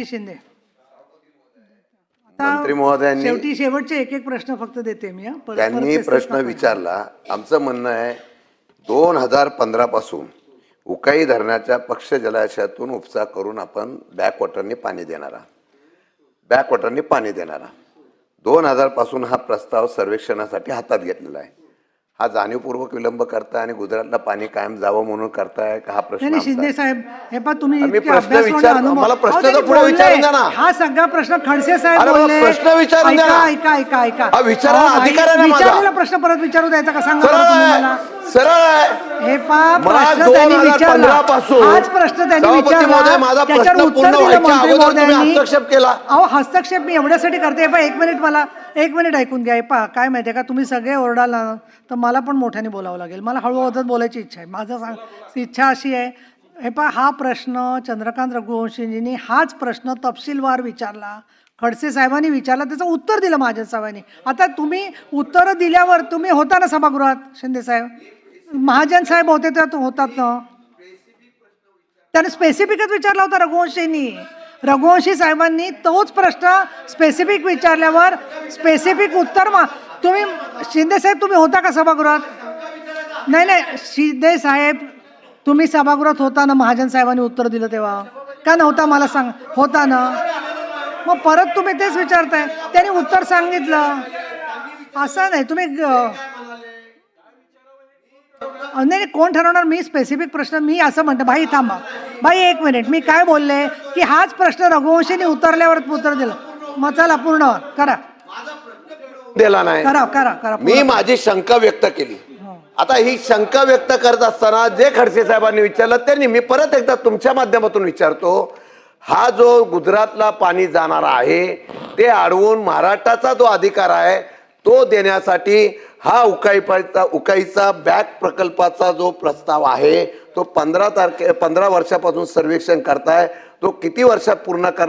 शिंदे. मंत्री महोदयांनी शेवटी शेवटचे एक एक प्रश्न फक्त देते मी हं. परत- परत त्यांनी तेच प्रश्न. विचारला. आमचं म्हणणं आहे दोन हजार पंधरा पासून उकाई धरणाच्या पक्ष जलाशयातून उपसा करून आपण बॅकवॉटरनी पाणी देणारा. बॅकवॉटरनी पाणी देणारा. दोन हजारपासून हा प्रस्ताव सर्वेक्षणासाठी हातात घेतलेला आहे. हा जाणीवपूर्वक विलंब करताय आणि गुजरातला पाणी कायम जावं म्हणून करताय का हा प्रश्न नाही शिंदे आमचा- साहेब हे पण तुम्ही इतके प्रश्न अभ्यासू आणि विचार- अनुभव- मला प्रश्न अहो, तर त्यांनी पुढे बोलले. विचारून द्या ना. हा सगळा प्रश्न खडसे साहेब अरे बाबा, बोलले प्रश्न विचारून द्या ऐका ना. ऐका ऐका ऐका हा, विचारायला अहो, भाई, अधिकार आहे ना माझा. विचारलेला प्रश्न परत विचारू द्यायचा का सांगा सरळ बरं तुम्ही आहे सरळ आहे हे प्रश्न माझा पूर्ण व्हायच्या. हस्तक्षेप केला. अहो हस्तक्षेप मी एवढ्यासाठी करते. पा एक मिनिट मला एक मिनिट ऐकून घ्या. हे पा काय माहितीये का? तुम्ही सगळे ओरडाल ना तर मला पण मोठ्याने बोलावं लागेल. मला हळूहळू बोलायची इच्छा आहे. माझं सांग इच्छा अशी आहे. हे पा हा प्रश्न चंद्रकांत रघुवंशीजींनी हाच प्रश्न तपशीलवार विचारला. खडसे साहेबांनी विचारला. त्याचं उत्तर दिलं माझ्या साहेबांनी आता तुम्ही उत्तर दिल्यावर तुम्ही होता ना सभागृहात शिंदे साहेब? महाजन साहेब होते तर होतात ना. त्याने स्पेसिफिकच विचारला होता रघुवंशींनी. रघुवंशी साहेबांनी तोच प्रश्न स्पेसिफिक विचारल्यावर स्पेसिफिक उत्तर मा तुम्ही शिंदे साहेब तुम्ही होता का सभागृहात? नाही नाही शिंदे साहेब तुम्ही सभागृहात होता ना महाजन साहेबांनी उत्तर दिलं तेव्हा. का नव्हता मला सांग होता ना. मग परत तुम्ही तेच विचारताय. त्यांनी उत्तर सांगितलं. असं नाही तुम्ही नाही नाही कोण ठरवणार? मी स्पेसिफिक प्रश्न मी असं म्हणतो भाई थांबा. भाई एक मिनिट मी काय बोलले? की हाच प्रश्न रघुवंशीने उतरल्यावर उत्तर दिलं. मग चला पूर्ण करा. दिला नाही. करा करा करा मी माझी शंका व्यक्त केली. आता ही शंका व्यक्त करत असताना जे खडसे साहेबांनी विचारलं त्यांनी मी परत एकदा तुमच्या माध्यमातून विचारतो हा जो गुजरातला पाणी जाणार आहे ते अडवून महाराष्ट्राचा जो अधिकार आहे तो देण्यासाठी हा उकाईचा उकाईचा बॅक प्रकल्पाचा जो प्रस्ताव आहे तो पंधरा तारखे पंधरा वर्षापासून सर्वेक्षण करताय तो किती वर्षात पूर्ण करणार?